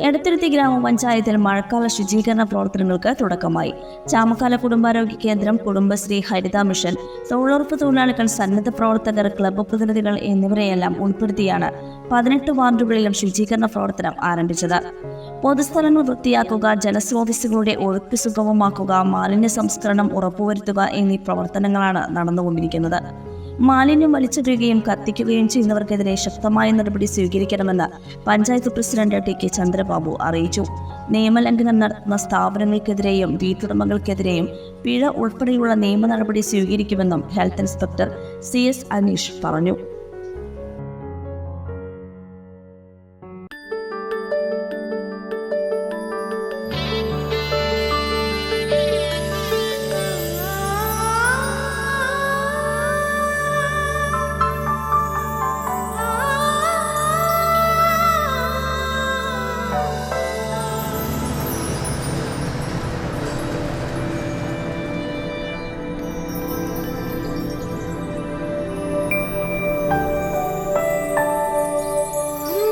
എടത്തിരുത്തി ഗ്രാമപഞ്ചായത്തിൽ മഴക്കാല ശുചീകരണ പ്രവർത്തനങ്ങൾക്ക് തുടക്കമായി. ചാമക്കാല കുടുംബാരോഗ്യ കേന്ദ്രം കുടുംബശ്രീ ഹരിത മിഷൻ തൊഴിലുറപ്പ് തൊഴിലാളികൾ സന്നദ്ധ പ്രവർത്തകർ ക്ലബ്ബ് പ്രതിനിധികൾ എന്നിവരെയെല്ലാം ഉൾപ്പെടുത്തിയാണ് പതിനെട്ട് വാർഡുകളിലും ശുചീകരണ പ്രവർത്തനം ആരംഭിച്ചത്. പൊതുസ്ഥലങ്ങൾ വൃത്തിയാക്കുക ജലസ്രോതസ്സുകളുടെ ഒഴുക്ക് സുഗമമാക്കുക മാലിന്യ സംസ്കരണം ഉറപ്പുവരുത്തുക എന്നീ പ്രവർത്തനങ്ങളാണ് നടന്നുകൊണ്ടിരിക്കുന്നത്. മാലിന്യം വലിച്ചിടുകയും കത്തിക്കുകയും ചെയ്യുന്നവർക്കെതിരെ ശക്തമായ നടപടി സ്വീകരിക്കണമെന്ന് panchayat president T K Chandrababu അറിയിച്ചു. നിയമലംഘനം നടത്തുന്ന സ്ഥാപനങ്ങൾക്കെതിരെയും വീട്ടുടമകൾക്കെതിരെയും പിഴ ഉൾപ്പെടെയുള്ള നിയമ നടപടി സ്വീകരിക്കുമെന്നും health inspector C S Aneesh പറഞ്ഞു.